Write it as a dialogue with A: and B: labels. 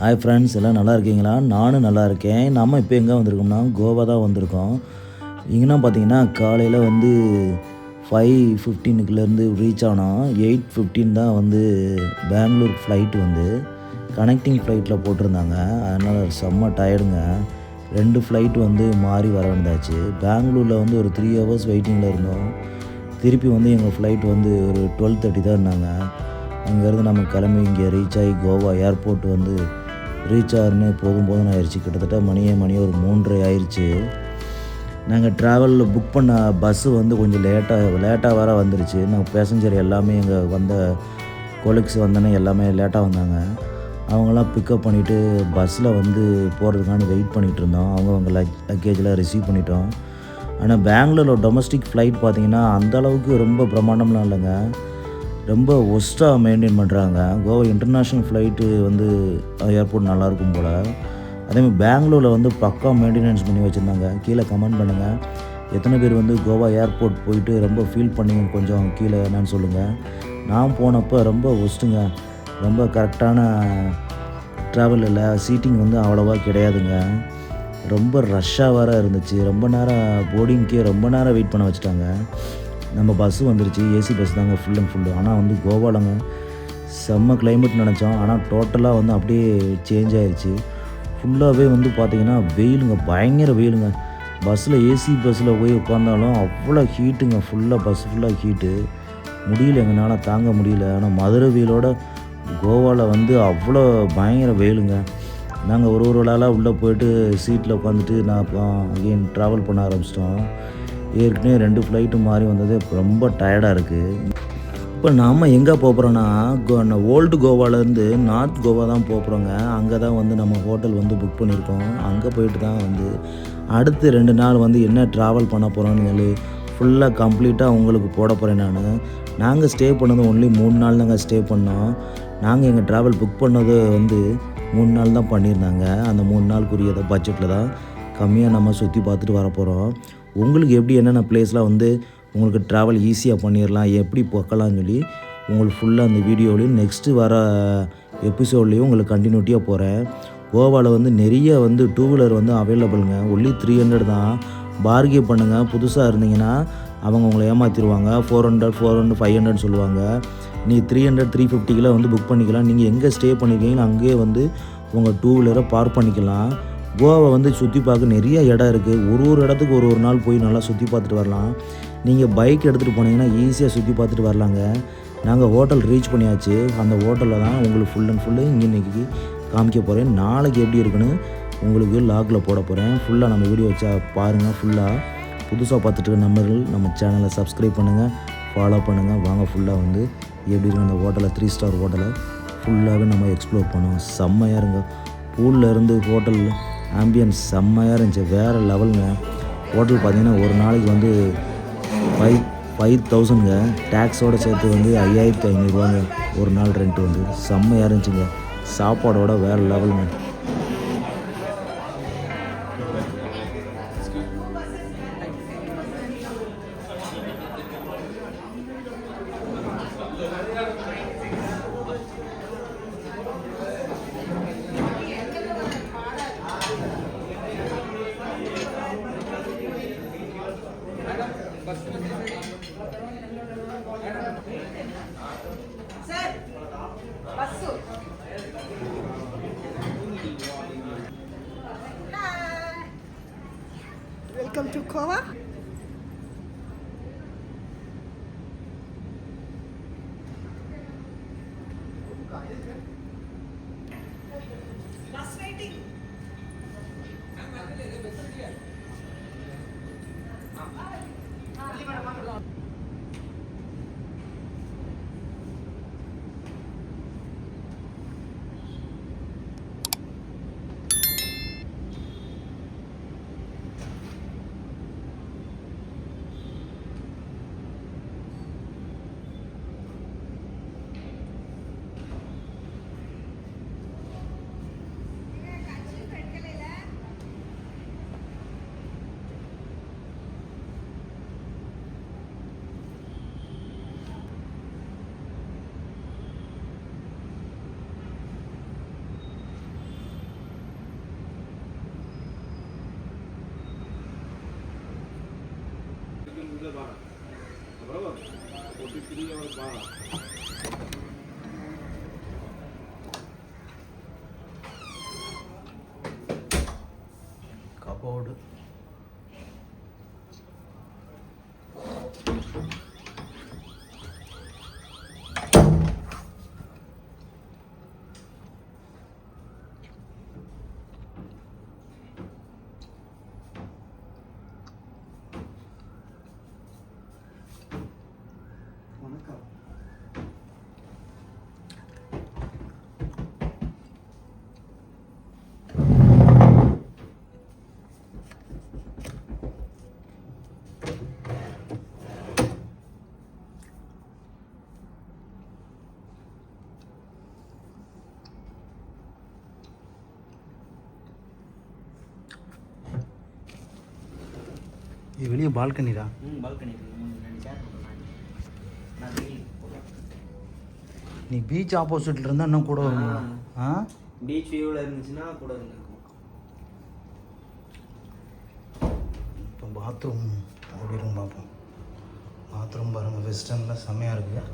A: Hi friends எல்லாம் நல்லா இருக்கீங்களா? நானும் நல்லா இருக்கேன். நம்ம இப்போ எங்கே வந்திருக்கோம்னா கோவா தான் வந்திருக்கோம். இங்கன்னா பார்த்தீங்கன்னா காலையில் வந்து ஃபைவ் ஃபிஃப்டீனுக்குலேருந்து ரீச் ஆனோம் எயிட் ஃபிஃப்டீன் தான் வந்து பெங்களூர் ஃப்ளைட் வந்து கனெக்டிங் ஃப்ளைட்டில் போட்டிருந்தாங்க. அதனால் செம்ம டயர்டுங்க ரெண்டு ஃப்ளைட் வந்து மாறி வர வேண்டியதாச்சு பெங்களூரில் வந்து ஒரு த்ரீ ஹவர்ஸ் வெயிட்டிங்கில் இருந்தோம். திருப்பி வந்து எங்கள் ஃப்ளைட் வந்து ஒரு டுவெல் தேர்ட்டி தான் இருந்தாங்க. அங்கேருந்து நம்ம கிளம்பி இங்கே ரீச் ஆகி கோவா ஏர்போர்ட் வந்து ரீச் ஆகுன்னு போதும் போதும் ஆயிடுச்சு கிட்டத்தட்ட மணியே மணியே ஒரு மூன்றரை ஆயிடுச்சு நாங்கள் ட்ராவலில் புக் பண்ண பஸ்ஸு வந்து கொஞ்சம் லேட்டாக லேட்டாக வர வந்துருச்சு. நாங்கள் பேசஞ்சர் எல்லாமே எங்கள் வந்த கொலிக்ஸ் வந்தோன்னே எல்லாமே லேட்டாக வந்தாங்க. அவங்களாம் பிக்கப் பண்ணிவிட்டு பஸ்ஸில் வந்து போகிறதுக்கான வெயிட் பண்ணிகிட்டு இருந்தோம் அவங்க அவங்க லக் லக்கேஜெலாம் ரிசீவ் பண்ணிட்டோம். ஆனால் பெங்களூரில் டொமஸ்டிக் ஃப்ளைட் பார்த்திங்கன்னா அந்த அளவுக்கு ரொம்ப பிரமாண்டம்லாம் இல்லைங்க. ரொம்ப ஒஸ்ட்டாக மெயின்டைன் பண்ணுறாங்க கோவா இன்டர்நேஷ்னல் ஃப்ளைட்டு வந்து ஏர்போர்ட் நல்லாயிருக்கும் போல். அதேமாதிரி பெங்களூரில் வந்து பக்கா மெயின்டெனன்ஸ் பண்ணி வச்சுருந்தாங்க. கீழே கமெண்ட் பண்ணுங்கள் எத்தனை பேர் வந்து கோவா ஏர்போர்ட் போயிட்டு ரொம்ப ஃபீல் பண்ணிங்க கொஞ்சம் கீழே என்னன்னு சொல்லுங்கள் நான் போனப்போ ரொம்ப ஒஸ்ட்டுங்க. ரொம்ப கரெக்டான ட்ராவல் இல்லை. சீட்டிங் வந்து அவ்வளோவா கிடையாதுங்க. ரொம்ப ரஷ்ஷாக வேற இருந்துச்சு. ரொம்ப நேரம் போர்டிங்க்கே ரொம்ப நேரம் வெயிட் பண்ண வச்சுட்டாங்க. நம்ம பஸ்ஸு வந்துருச்சு ஏசி பஸ் தாங்க ஃபுல் அண்ட் ஃபுல்லு ஆனால் வந்து கோவாலங்க செம்ம கிளைமேட் நினச்சோம். ஆனால் டோட்டலாக வந்து அப்படியே சேஞ்ச் ஆகிடுச்சு ஃபுல்லாகவே வந்து பார்த்திங்கன்னா வெயிலுங்க பயங்கர வெயிலுங்க. பஸ்ஸில் ஏசி பஸ்ஸில் போய் உட்காந்தாலும் அவ்வளோ ஹீட்டுங்க ஃபுல்லாக பஸ் ஃபுல்லாக ஹீட்டு முடியல எங்களால் தாங்க முடியல. ஆனால் மதுரை வெயிலோட கோவாவில் வந்து அவ்வளோ பயங்கர வெயிலுங்க. நாங்கள் ஒரு ஒரு நாளாக உள்ளே போயிட்டு சீட்டில் உட்காந்துட்டு நான் அகெயின் ட்ராவல் பண்ண ஆரம்பிச்சிட்டோம். ஏற்கனவே ரெண்டு ஃப்ளைட்டு மாறி வந்தது. ரொம்ப டயர்டாக இருக்குது இப்போ நாம் எங்கே போகிறோன்னா ஓல்டு கோவாலேருந்து நார்த் கோவா தான் போகிறோங்க அங்கே தான் வந்து நம்ம ஹோட்டல் வந்து புக் பண்ணியிருக்கோம். அங்கே போயிட்டு தான் வந்து அடுத்து ரெண்டு நாள் வந்து என்ன ட்ராவல் பண்ண போகிறோன்னு சொல்லி ஃபுல்லாக கம்ப்ளீட்டாக உங்களுக்கு போட போகிறேன் நான். நாங்கள் ஸ்டே பண்ணது ஒன்லி மூணு நாள் தாங்க ஸ்டே பண்ணோம். நாங்கள் எங்கள் ட்ராவல் புக் பண்ணது வந்து மூணு நாள் தான் பண்ணியிருந்தாங்க. அந்த மூணு நாளுக்குரியதை பட்ஜெட்டில் தான் கம்மியாக நம்ம சுற்றி பார்த்துட்டு வர போகிறோம் உங்களுக்கு எப்படி என்னென்ன பிளேஸ்லாம் வந்து உங்களுக்கு ட்ராவல் ஈஸியாக பண்ணிடலாம் எப்படி பார்க்கலாம்னு சொல்லி உங்களுக்கு ஃபுல்லாக அந்த வீடியோலையும் நெக்ஸ்ட்டு வர எபிசோட்லேயும் உங்களுக்கு கண்டினியூட்டியாக போகிறேன் கோவாவில் வந்து நிறைய வந்து டூ வீலர் வந்து அவைலபிளுங்க ஒன்லி த்ரீ ஹண்ட்ரட் தான். பார்கே பண்ணுங்கள் புதுசாக இருந்தீங்கன்னா அவங்க உங்களை ஏமாற்றிடுவாங்க four hundred four hundred five hundred சொல்லுவாங்க. நீ த்ரீ ஹண்ட்ரட் த்ரீ ஃபிஃப்டிக்கெலாம் வந்து புக் பண்ணிக்கலாம். நீங்கள் எங்கே ஸ்டே பண்ணியிருக்கீங்களோ அங்கேயே வந்து உங்கள் டூ வீலரை பார்க் பண்ணிக்கலாம். கோவா வந்து சுற்றி பார்க்க நிறைய இடம் இருக்குது ஒரு ஒரு இடத்துக்கு ஒரு ஒரு நாள் போய் நல்லா சுற்றி பார்த்துட்டு வரலாம். நீங்கள் பைக் எடுத்துகிட்டு போனீங்கன்னா ஈஸியாக சுற்றி பார்த்துட்டு வரலாங்க. நாங்கள் ஹோட்டல் ரீச் பண்ணியாச்சு. அந்த ஹோட்டலில் தான் உங்களுக்கு ஃபுல் அண்ட் ஃபுல்லு இங்கே இன்றைக்கி காமிக்க போகிறேன் நாளைக்கு எப்படி இருக்குன்னு உங்களுக்கு லாகில் போட போகிறேன் ஃபுல்லாக நம்ம வீடியோ வச்சா பாருங்கள் ஃபுல்லாக புதுசாக பார்த்துட்டு இருக்க நம்பர்கள் நம்ம சேனலை சப்ஸ்கிரைப் பண்ணுங்கள் ஃபாலோ பண்ணுங்கள் வாங்க ஃபுல்லாக வந்து எப்படி இருக்கு அந்த ஹோட்டலை த்ரீ ஸ்டார் ஹோட்டலை ஃபுல்லாகவே நம்ம எக்ஸ்ப்ளோர் பண்ணுவோம். செம்மையாக இருங்க. பூலில் இருந்து ஹோட்டல் ஆம்பியன்ஸ் செம்மையாக இருந்துச்சு. வேறு லெவலுங்க ஹோட்டல் பார்த்தீங்கன்னா ஒரு நாளைக்கு வந்து ஃபைவ் ஃபைவ் தௌசண்ட்ங்க டேக்ஸோடு சேர்த்து வந்து ஐயாயிரத்தி ஐநூறுரூவாங்க ஒரு நாள் ரெண்ட் வந்து. செம்மையாக இருந்துச்சுங்க. சாப்பாடோட வேறு லெவலுங்க
B: Welcome to Kova. Bus waiting. we
C: are
D: God.
C: இது வெளியே பால்கனிடா. நீ பீச் ஆப்போசிட்ல இருந்தா இன்னும் கூட வரும்? ஆ?
D: பீச் வியூவில் இருந்துச்சுன்னா கூட இருந்திருக்கும்.
C: இப்போ பாத்ரூம் அப்படி இருக்கும் பார்ப்போம் பாத்ரூம் பாருங்கள் வெஸ்டர்னில் செம்மையாக இருக்குது